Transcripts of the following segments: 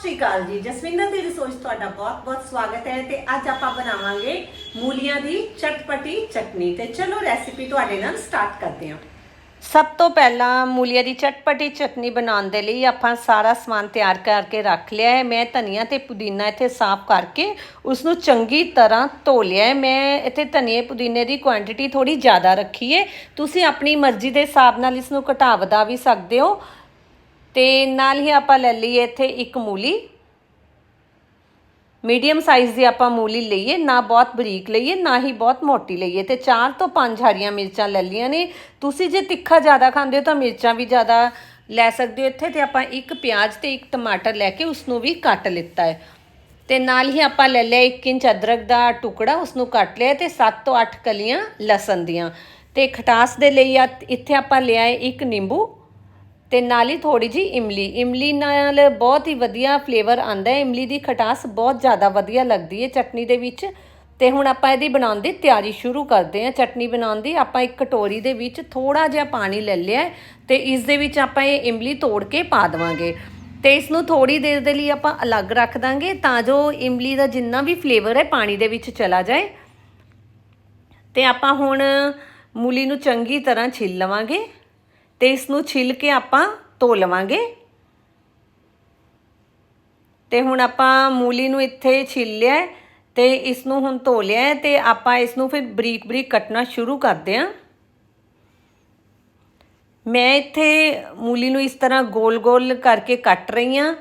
ਸ਼੍ਰੀ ਅਕਾਲ ਜੀ। ਜਸਵਿੰਦਰ ਦੀ ਰਸੋਈ 'ਚ ਤੁਹਾਡਾ ਬਹੁਤ-ਬਹੁਤ ਸਵਾਗਤ ਹੈ ਤੇ ਅੱਜ ਆਪਾਂ ਬਣਾਵਾਂਗੇ ਮੂਲੀਆਂ ਦੀ ਚਟਪਟੀ ਚਟਨੀ। ਤੇ ਚਲੋ ਰੈਸਿਪੀ ਤੁਹਾਡੇ ਨਾਲ ਸਟਾਰਟ ਕਰਦੇ ਹਾਂ। ਸਭ ਤੋਂ ਪਹਿਲਾਂ ਮੂਲੀਆਂ ਦੀ ਚਟਪਟੀ ਚਟਨੀ ਬਣਾਉਣ ਦੇ ਲਈ ਆਪਾਂ ਸਾਰਾ ਸਮਾਨ ਤਿਆਰ ਕਰਕੇ ਰੱਖ ਲਿਆ ਹੈ। ਮੈਂ ਧਨੀਆ ਤੇ ਪੁਦੀਨਾ ਇੱਥੇ ਸਾਫ਼ ਕਰਕੇ ਉਸ ਨੂੰ ਚੰਗੀ ਤਰ੍ਹਾਂ ਧੋ ਲਿਆ ਹੈ। ਮੈਂ ਇੱਥੇ ਧਨੀਏ ਪੁਦੀਨੇ ਦੀ ਕੁਆਂਟੀਟੀ ਥੋੜੀ ਜ਼ਿਆਦਾ ਰੱਖੀ ਹੈ। ਤੁਸੀਂ ਆਪਣੀ ਮਰਜ਼ੀ ਦੇ ਹਿਸਾਬ ਨਾਲ ਇਸ ਨੂੰ ਘਟਾ ਵਧਾ ਵੀ ਸਕਦੇ ਹੋ। ਤੇ ਨਾਲ ਹੀ ਆਪਾਂ ਲੈ ਲਈਏ ਇੱਥੇ ਇੱਕ ਮੂਲੀ। ਮੀਡੀਅਮ ਸਾਈਜ਼ ਦੀ ਆਪਾਂ ਮੂਲੀ ਲਈਏ, ਨਾ ਬਹੁਤ ਬਰੀਕ ਲਈਏ, ਨਾ ਹੀ ਬਹੁਤ ਮੋਟੀ ਲਈਏ ਤੇ 4 ਤੋਂ 5 ਹਰੀਆਂ ਮਿਰਚਾਂ ਲੈ ਲਈਆਂ ਨੇ। ਤੁਸੀਂ ਜੇ ਤਿੱਖਾ ਜ਼ਿਆਦਾ ਖਾਂਦੇ ਹੋ ਤਾਂ ਮਿਰਚਾਂ ਵੀ ਜ਼ਿਆਦਾ ਲੈ ਸਕਦੇ ਹੋ ਇੱਥੇ ਤੇ ਆਪਾਂ ਇੱਕ ਪਿਆਜ਼ ਤੇ ਇੱਕ ਟਮਾਟਰ ਲੈ ਕੇ ਉਸ ਨੂੰ ਵੀ ਕੱਟ ਲਿੱਤਾ ਹੈ। ਤੇ ਨਾਲ ਹੀ ਆਪਾਂ ਲੈ ਲਿਆ 1 ਇੰਚ ਅਦਰਕ ਦਾ ਟੁਕੜਾ ਉਸ ਨੂੰ ਕੱਟ ਲਿਆ ਤੇ 7 ਤੋਂ 8 ਕਲੀਆਂ ਲਸਣ ਦੀਆਂ। ਤੇ ਖਟਾਸ ਦੇ ਲਈ ਆ, ਇੱਥੇ ਆਪਾਂ ਲਿਆ ਹੈ ਇੱਕ ਨਿੰਬੂ ਤੇ ਨਾਲ ਹੀ ਥੋੜੀ ਜੀ ਇਮਲੀ। ਇਮਲੀ ਨਾਲ ਬਹੁਤ ਹੀ ਵਧੀਆ ਫਲੇਵਰ ਆਂਦਾ ਹੈ। ਇਮਲੀ ਦੀ ਖਟਾਸ ਬਹੁਤ ਜ਼ਿਆਦਾ ਵਧੀਆ ਲੱਗਦੀ ਹੈ ਚਟਨੀ ਦੇ ਵਿੱਚ। ਤੇ ਹੁਣ ਆਪਾਂ ਇਹਦੀ ਬਣਾਉਣ ਦੀ ਤਿਆਰੀ ਸ਼ੁਰੂ ਕਰਦੇ ਹਾਂ। ਚਟਨੀ ਬਣਾਉਣ ਦੀ ਆਪਾਂ ਇੱਕ ਕਟੋਰੀ ਦੇ ਵਿੱਚ ਥੋੜਾ ਜਿਹਾ ਪਾਣੀ ਲੈ ਲਿਆ ਹੈ ਤੇ ਇਸ ਦੇ ਵਿੱਚ ਆਪਾਂ ਇਹ ਇਮਲੀ ਤੋੜ ਕੇ ਪਾ ਦੇਵਾਂਗੇ। ਤੇ ਇਸ ਨੂੰ ਥੋੜੀ ਦੇਰ ਦੇ ਲਈ ਆਪਾਂ ਅਲੱਗ ਰੱਖ ਦਾਂਗੇ ਤਾਂ ਜੋ ਇਮਲੀ ਦਾ ਜਿੰਨਾ ਵੀ ਫਲੇਵਰ ਹੈ ਪਾਣੀ ਦੇ ਵਿੱਚ ਚਲਾ ਜਾਏ। ਤੇ ਆਪਾਂ ਹੁਣ ਮੂਲੀ ਨੂੰ ਚੰਗੀ ਤਰ੍ਹਾਂ ਛਿੱਲ ਲਵਾਂਗੇ। ਤੇ ਇਸ ਨੂੰ ਛਿੱਲ ਕੇ ਆਪਾਂ ਧੋ ਲਵਾਂਗੇ। ਤੇ ਹੁਣ ਆਪਾਂ ਮੂਲੀ ਨੂੰ ਇੱਥੇ ਛਿੱਲ ਲਿਆ ਹੈ ਤੇ ਇਸ ਨੂੰ ਹੁਣ ਧੋ ਲਿਆ ਹੈ ਤੇ ਆਪਾਂ ਇਸ ਨੂੰ ਫਿਰ ਬਰੀਕ ਬਰੀਕ ਕੱਟਣਾ ਸ਼ੁਰੂ ਕਰਦੇ ਹਾਂ। ਮੈਂ ਇੱਥੇ ਮੂਲੀ ਨੂੰ ਇਸ ਤਰ੍ਹਾਂ ਗੋਲ-ਗੋਲ ਕਰਕੇ ਕੱਟ ਰਹੀ ਹਾਂ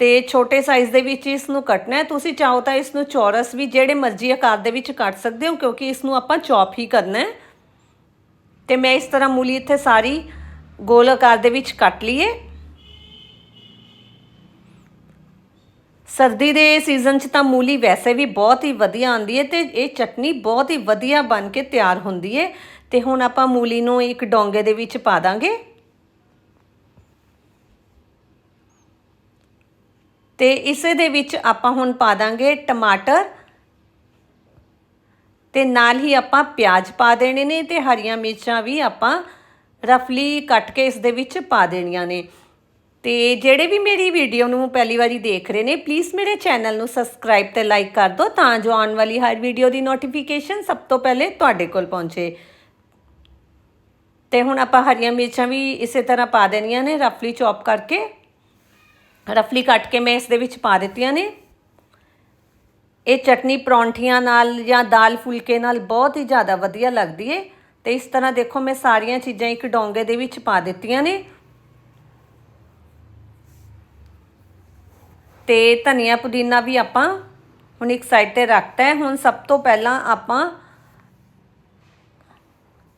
ਤੇ ਛੋਟੇ ਸਾਈਜ਼ ਦੇ ਵਿੱਚ ਇਸ ਨੂੰ ਕੱਟਣਾ ਹੈ। ਤੁਸੀਂ ਚਾਹੋ ਤਾਂ ਇਸ ਨੂੰ ਚੌਰਸ ਵੀ ਜਿਹੜੇ ਮਰਜ਼ੀ ਆਕਾਰ ਦੇ ਵਿੱਚ ਕੱਟ ਸਕਦੇ ਹੋ ਕਿਉਂਕਿ ਇਸ ਨੂੰ ਆਪਾਂ ਚੌਪ ਹੀ ਕਰਨਾ ਹੈ। ਤੇ ਮੈਂ ਇਸ ਤਰ੍ਹਾਂ ਮੂਲੀ ਇੱਥੇ ਸਾਰੀ ਗੋਲ ਆਕਾਰ ਦੇ ਵਿੱਚ ਕੱਟ ਲਈਏ। ਸਰਦੀ ਦੇ ਸੀਜ਼ਨ 'ਚ ਤਾਂ ਮੂਲੀ ਵੈਸੇ ਵੀ ਬਹੁਤ ਹੀ ਵਧੀਆ ਆਉਂਦੀ ਹੈ ਤੇ ਇਹ ਚਟਨੀ ਬਹੁਤ ਹੀ ਵਧੀਆ ਬਣ ਕੇ ਤਿਆਰ ਹੁੰਦੀ ਹੈ। ਤੇ ਹੁਣ ਆਪਾਂ ਮੂਲੀ ਨੂੰ ਇੱਕ ਡੋਂਗੇ ਦੇ ਵਿੱਚ ਪਾ ਦਾਂਗੇ। ਤੇ ਇਸੇ ਦੇ ਵਿੱਚ ਆਪਾਂ ਹੁਣ ਪਾ ਦਾਂਗੇ ਟਮਾਟਰ। ਤੇ ਨਾਲ ਹੀ ਆਪਾਂ ਪਿਆਜ਼ ਪਾ ਦੇਣੇ ਨੇ ਤੇ ਹਰੀਆਂ ਮਿਰਚਾਂ ਵੀ ਆਪਾਂ ਰਫਲੀ ਕੱਟ ਕੇ ਇਸ ਦੇ ਵਿੱਚ ਪਾ ਦੇਣੀਆਂ ਨੇ। ਤੇ ਜਿਹੜੇ ਵੀ ਮੇਰੀ ਵੀਡੀਓ ਨੂੰ ਪਹਿਲੀ ਵਾਰੀ ਦੇਖ ਰਹੇ ਨੇ ਪਲੀਜ਼ ਮੇਰੇ ਚੈਨਲ ਨੂੰ ਸਬਸਕ੍ਰਾਈਬ ਤੇ ਲਾਈਕ ਕਰ ਦਿਓ ਤਾਂ ਜੋ ਆਉਣ ਵਾਲੀ ਹਰ ਵੀਡੀਓ ਦੀ ਨੋਟੀਫਿਕੇਸ਼ਨ ਸਭ ਤੋਂ ਪਹਿਲੇ ਤੁਹਾਡੇ ਕੋਲ ਪਹੁੰਚੇ। ਤੇ ਹੁਣ ਆਪਾਂ ਹਰੀਆਂ ਮਿਰਚਾਂ ਵੀ ਇਸੇ ਤਰ੍ਹਾਂ ਪਾ ਦੇਣੀਆਂ ਨੇ, ਰਫਲੀ ਚੌਪ ਕਰਕੇ। ਰਫਲੀ ਕੱਟ ਕੇ ਮੈਂ ਇਸ ਦੇ ਵਿੱਚ ਪਾ ਦਿੱਤੀਆਂ ਨੇ। ਇਹ ਚਟਨੀ ਪਰੌਂਠੀਆਂ ਨਾਲ ਜਾਂ ਦਾਲ ਫੁਲਕੇ ਨਾਲ ਬਹੁਤ ਹੀ ਜ਼ਿਆਦਾ ਵਧੀਆ ਲੱਗਦੀ ਏ। ਤੇ ਇਸ ਤਰ੍ਹਾਂ ਦੇਖੋ, ਮੈਂ ਸਾਰੀਆਂ ਚੀਜ਼ਾਂ ਇੱਕ ਡੋਂਗੇ ਦੇ ਵਿੱਚ ਪਾ ਦਿੱਤੀਆਂ ਨੇ। ਤੇ ਧਨੀਆ ਪੁਦੀਨਾ ਵੀ ਆਪਾਂ ਹੁਣ ਇੱਕ ਸਾਈਡ ਤੇ ਰੱਖਤਾ ਹੈ ਹੁਣ ਸਭ ਤੋਂ ਪਹਿਲਾਂ ਆਪਾਂ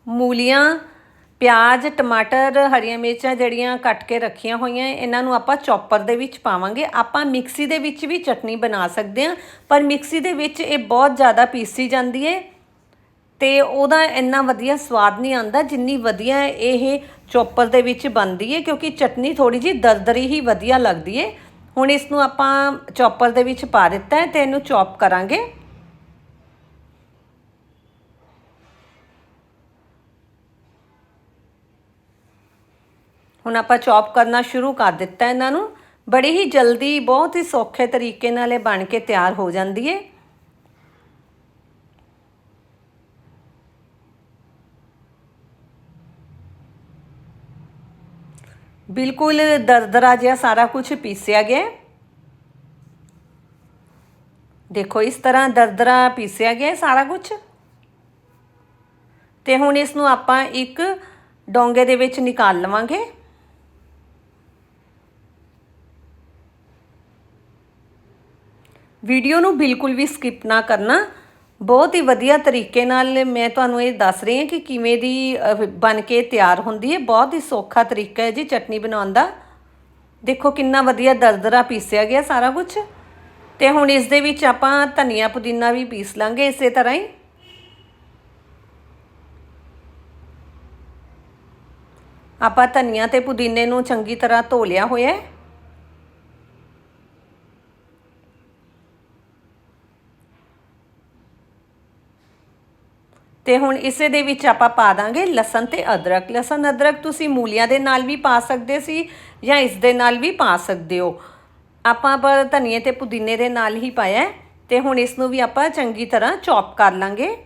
ਮੂਲੀਆਂ ਪਿਆਜ਼, ਟਮਾਟਰ, ਹਰੀਆਂ ਮਿਰਚਾਂ ਜਿਹੜੀਆਂ ਕੱਟ ਕੇ ਰੱਖੀਆਂ ਹੋਈਆਂ, ਇਹਨਾਂ ਨੂੰ ਆਪਾਂ ਚੌਪਰ ਦੇ ਵਿੱਚ ਪਾਵਾਂਗੇ। ਆਪਾਂ ਮਿਕਸੀ ਦੇ ਵਿੱਚ ਵੀ ਚਟਨੀ ਬਣਾ ਸਕਦੇ ਹਾਂ, ਪਰ ਮਿਕਸੀ ਦੇ ਵਿੱਚ ਇਹ ਬਹੁਤ ਜ਼ਿਆਦਾ ਪੀਸੀ ਜਾਂਦੀ ਹੈ ਤੇ ਉਹਦਾ ਇੰਨਾ ਵਧੀਆ ਸਵਾਦ ਨਹੀਂ ਆਉਂਦਾ ਜਿੰਨੀ ਵਧੀਆ ਇਹ ਚੌਪਰ ਦੇ ਵਿੱਚ ਬਣਦੀ ਹੈ, ਕਿਉਂਕਿ ਚਟਨੀ ਥੋੜੀ ਜੀ ਦਰਦਰੀ ਹੀ ਵਧੀਆ ਲੱਗਦੀ ਹੈ। ਹੁਣ ਇਸ ਨੂੰ ਆਪਾਂ ਚੌਪਰ ਦੇ ਵਿੱਚ ਪਾ ਦਿੱਤਾ ਹੈ ਤੇ ਇਹਨੂੰ ਚੌਪ ਕਰਾਂਗੇ। ਹੁਣ ਆਪਾਂ ਚੌਪ ਕਰਨਾ ਸ਼ੁਰੂ ਕਰ ਦਿੱਤਾ ਇਹਨਾਂ ਨੂੰ। ਬੜੀ ਹੀ ਜਲਦੀ, ਬਹੁਤ ਹੀ ਸੌਖੇ ਤਰੀਕੇ ਨਾਲ ਇਹ ਬਣ ਕੇ ਤਿਆਰ ਹੋ ਜਾਂਦੀ ਹੈ ਬਿਲਕੁਲ ਦਰਦਰਾ ਜਿਹਾ ਸਾਰਾ ਕੁਝ ਪੀਸਿਆ ਗਿਆ ਦੇਖੋ, ਇਸ ਤਰ੍ਹਾਂ ਦਰਦਰਾ ਪੀਸਿਆ ਗਿਆ ਸਾਰਾ ਕੁਝ ਤੇ ਹੁਣ ਇਸ ਨੂੰ ਆਪਾਂ ਇੱਕ ਡੋਂਗੇ ਦੇ ਵਿੱਚ ਨਿਕਾਲ ਲਵਾਂਗੇ। ਵੀਡੀਓ ਨੂੰ ਬਿਲਕੁਲ ਵੀ ਸਕਿਪ ਨਾ ਕਰਨਾ। ਬਹੁਤ ਹੀ ਵਧੀਆ ਤਰੀਕੇ ਨਾਲ ਮੈਂ ਤੁਹਾਨੂੰ ਇਹ ਦੱਸ ਰਹੀ ਹਾਂ ਕਿ ਕਿਵੇਂ ਦੀ ਬਣ ਕੇ ਤਿਆਰ ਹੁੰਦੀ ਹੈ। ਬਹੁਤ ਹੀ ਸੌਖਾ ਤਰੀਕਾ ਹੈ ਜੀ ਚਟਨੀ ਬਣਾਉਣ ਦਾ। ਦੇਖੋ ਕਿੰਨਾ ਵਧੀਆ ਦਰਦਰਾ ਪੀਸਿਆ ਗਿਆ ਸਾਰਾ ਕੁਝ ਤੇ ਹੁਣ ਇਸ ਦੇ ਵਿੱਚ ਆਪਾਂ ਧਨੀਆ ਪੁਦੀਨਾ ਵੀ ਪੀਸ ਲਾਂਗੇ ਇਸੇ ਤਰ੍ਹਾਂ ਹੀ। ਆਪਾਂ ਧਨੀਆ ਤੇ ਪੁਦੀਨੇ ਨੂੰ ਚੰਗੀ ਤਰ੍ਹਾਂ ਧੋ ਲਿਆ ਹੋਇਆ ਹੈ। ਤੇ ਹੁਣ ਇਸੇ ਦੇ ਵਿੱਚ ਆਪਾਂ ਪਾ ਦਾਂਗੇ ਲਸਣ ਤੇ ਅਦਰਕ। ਲਸਣ, ਅਦਰਕ ਤੁਸੀਂ ਮੂਲੀਆਂ ਦੇ ਨਾਲ ਵੀ ਪਾ ਸਕਦੇ ਸੀ ਜਾਂ ਇਸ ਦੇ ਨਾਲ ਵੀ ਪਾ ਸਕਦੇ ਹੋ। ਆਪਾਂ ਪਰ ਧਨੀਏ ਤੇ ਪੁਦੀਨੇ ਦੇ ਨਾਲ ਹੀ ਪਾਇਆ ਹੈ ਤੇ ਹੁਣ ਇਸ ਨੂੰ ਵੀ ਆਪਾਂ ਚੰਗੀ ਤਰ੍ਹਾਂ ਚੌਪ ਕਰ ਲਾਂਗੇ।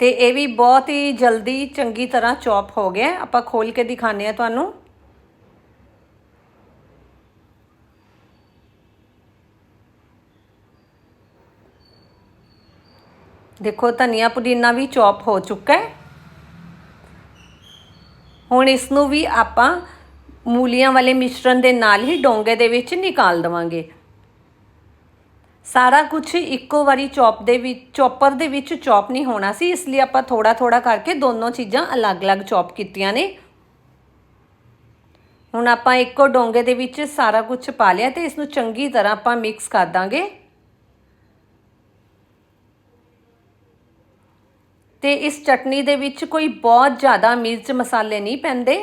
ਤੇ ਇਹ ਵੀ ਬਹੁਤ ਹੀ ਜਲਦੀ ਚੰਗੀ ਤਰ੍ਹਾਂ ਚੌਪ ਹੋ ਗਿਆ ਆਪਾਂ ਖੋਲ ਕੇ ਦਿਖਾਣੇ ਆ ਤੁਹਾਨੂੰ। ਦੇਖੋ ਧਨੀਆ ਪੁਦੀਨਾ ਵੀ ਚੌਪ ਹੋ ਚੁੱਕਾ ਹੈ। ਹੁਣ ਇਸ ਨੂੰ ਵੀ ਆਪਾਂ ਮੂਲੀਆਂ ਵਾਲੇ ਮਿਸ਼ਰਣ ਦੇ ਨਾਲ ਹੀ ਡੋਂਗੇ ਦੇ ਵਿੱਚ ਨਿਕਾਲ ਦਵਾਂਗੇ। ਸਾਰਾ ਕੁਝ ਇੱਕੋ ਵਾਰੀ ਚੌਪ ਦੇ ਵਿੱਚ, ਚੌਪਰ ਦੇ ਵਿੱਚ ਚੌਪ ਨਹੀਂ ਹੋਣਾ ਸੀ, ਇਸ ਲਈ ਆਪਾਂ ਥੋੜਾ ਥੋੜਾ ਕਰਕੇ ਦੋਨੋਂ ਚੀਜ਼ਾਂ ਅਲੱਗ-ਅਲੱਗ ਚੌਪ ਕੀਤੀਆਂ ਨੇ। ਹੁਣ ਆਪਾਂ ਇੱਕੋ ਡੋਂਗੇ ਦੇ ਵਿੱਚ ਸਾਰਾ ਕੁਝ ਪਾ ਲਿਆ ਤੇ ਇਸ ਨੂੰ ਚੰਗੀ ਤਰ੍ਹਾਂ ਆਪਾਂ ਮਿਕਸ ਕਰ ਦਾਂਗੇ। ਤੇ ਇਸ ਚਟਨੀ ਦੇ ਵਿੱਚ ਕੋਈ ਬਹੁਤ ਜ਼ਿਆਦਾ ਮਿਰਚ ਮਸਾਲੇ ਨਹੀਂ ਪੈਂਦੇ।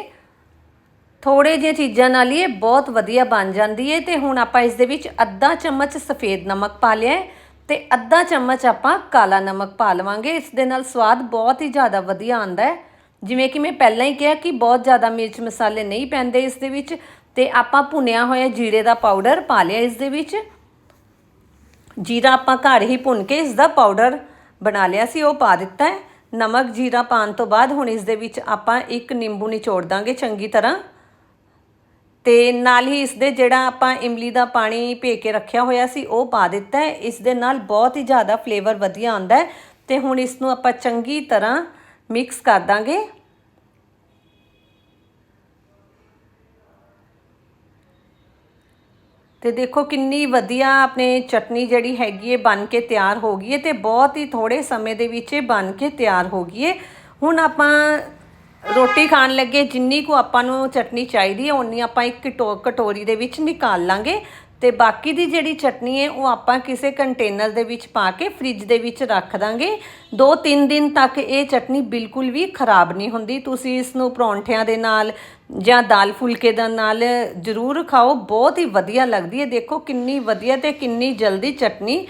ਥੋੜੇ ਜਿਹੇ ਚੀਜ਼ਾਂ ਨਾਲ ਹੀ ਇਹ ਬਹੁਤ ਵਧੀਆ ਬਣ ਜਾਂਦੀ ਹੈ ਤੇ ਹੁਣ ਆਪਾਂ ਇਸ ਦੇ ਵਿੱਚ ਅੱਧਾ ਚਮਚ ਸਫੇਦ ਨਮਕ ਪਾ ਲਿਆ ਹੈ ਤੇ ਅੱਧਾ ਚਮਚ ਆਪਾਂ ਕਾਲਾ ਨਮਕ ਪਾ ਲਵਾਂਗੇ। ਇਸ ਦੇ ਨਾਲ ਸਵਾਦ ਬਹੁਤ ਹੀ ਜ਼ਿਆਦਾ ਵਧੀਆ ਆਉਂਦਾ ਹੈ ਜਿਵੇਂ ਕਿ ਮੈਂ ਪਹਿਲਾਂ ਹੀ ਕਿਹਾ ਕਿ ਬਹੁਤ ਜ਼ਿਆਦਾ ਮਿਰਚ ਮਸਾਲੇ ਨਹੀਂ ਪੈਂਦੇ ਇਸ ਦੇ ਵਿੱਚ ਤੇ ਆਪਾਂ ਭੁੰਨਿਆ ਹੋਇਆ ਜੀਰੇ ਦਾ ਪਾਊਡਰ ਪਾ ਲਿਆ ਇਸ ਦੇ ਵਿੱਚ। ਜੀਰਾ ਆਪਾਂ ਘਰ ਹੀ ਭੁੰਨ ਕੇ ਇਸ ਦਾ ਪਾਊਡਰ ਬਣਾ ਲਿਆ ਸੀ, ਉਹ ਪਾ ਦਿੱਤਾ ਹੈ। ਨਮਕ ਜੀਰਾ ਪਾਣ ਤੋਂ ਬਾਅਦ ਹੁਣ ਇਸ ਦੇ ਵਿੱਚ ਆਪਾਂ ਇੱਕ ਨਿੰਬੂ ਨਿਚੋੜ ਦਾਂਗੇ ਚੰਗੀ ਤਰ੍ਹਾਂ। ਤੇ ਨਾਲ ਹੀ ਇਸ ਦੇ ਜਿਹੜਾ ਆਪਾਂ ਇਮਲੀ ਦਾ ਪਾਣੀ ਭੇ ਕੇ ਰੱਖਿਆ ਹੋਇਆ ਸੀ, ਉਹ ਪਾ ਦਿੱਤਾ ਹੈ। ਇਸ ਦੇ ਨਾਲ ਬਹੁਤ ਹੀ ਜ਼ਿਆਦਾ ਫਲੇਵਰ ਵਧੀਆ ਆਉਂਦਾ ਹੈ। ਤੇ ਹੁਣ ਇਸ ਨੂੰ ਆਪਾਂ ਚੰਗੀ ਤਰ੍ਹਾਂ ਮਿਕਸ ਕਰ ਦਾਂਗੇ। ਤੇ ਦੇਖੋ ਕਿੰਨੀ ਵਧੀਆ ਆਪਣੇ ਚਟਨੀ ਜਿਹੜੀ ਹੈਗੀ ਹੈ ਬਣ ਕੇ ਤਿਆਰ ਹੋ ਗਈ ਹੈ ਤੇ ਬਹੁਤ ਹੀ ਥੋੜੇ ਸਮੇਂ ਦੇ ਵਿੱਚ ਇਹ ਬਣ ਕੇ ਤਿਆਰ ਹੋ ਗਈ ਹੈ ਹੁਣ ਆਪਾਂ ਰੋਟੀ ਖਾਣ ਲੱਗੇ, ਜਿੰਨੀ ਕੁ ਆਪਾਂ ਨੂੰ ਚਟਨੀ ਚਾਹੀਦੀ ਹੈ ਉਨੀ ਆਪਾਂ ਇੱਕ ਕਟੋ- ਕਟੋਰੀ ਦੇ ਵਿੱਚ ਨਿਕਾਲ ਲਾਂਗੇ। ਤੇ ਬਾਕੀ ਦੀ ਜਿਹੜੀ ਚਟਨੀ ਹੈ, ਉਹ ਆਪਾਂ ਕਿਸੇ ਕੰਟੇਨਰ ਦੇ ਵਿੱਚ ਪਾ ਕੇ ਫ੍ਰਿਜ ਦੇ ਵਿੱਚ ਰੱਖ ਦਾਂਗੇ। 2-3 ਦਿਨ ਤੱਕ ਇਹ ਚਟਨੀ ਬਿਲਕੁਲ ਵੀ ਖਰਾਬ ਨਹੀਂ ਹੁੰਦੀ। ਤੁਸੀਂ ਇਸ ਨੂੰ ਪਰੌਂਠਿਆਂ ਦੇ ਨਾਲ ਜਾਂ ਦਾਲ ਫੁਲਕੇ ਦੇ ਨਾਲ ਜ਼ਰੂਰ ਖਾਓ। ਬਹੁਤ ਹੀ ਵਧੀਆ ਲੱਗਦੀ ਹੈ। ਦੇਖੋ ਕਿੰਨੀ ਵਧੀਆ ਤੇ ਕਿੰਨੀ ਜਲਦੀ ਚਟਨੀ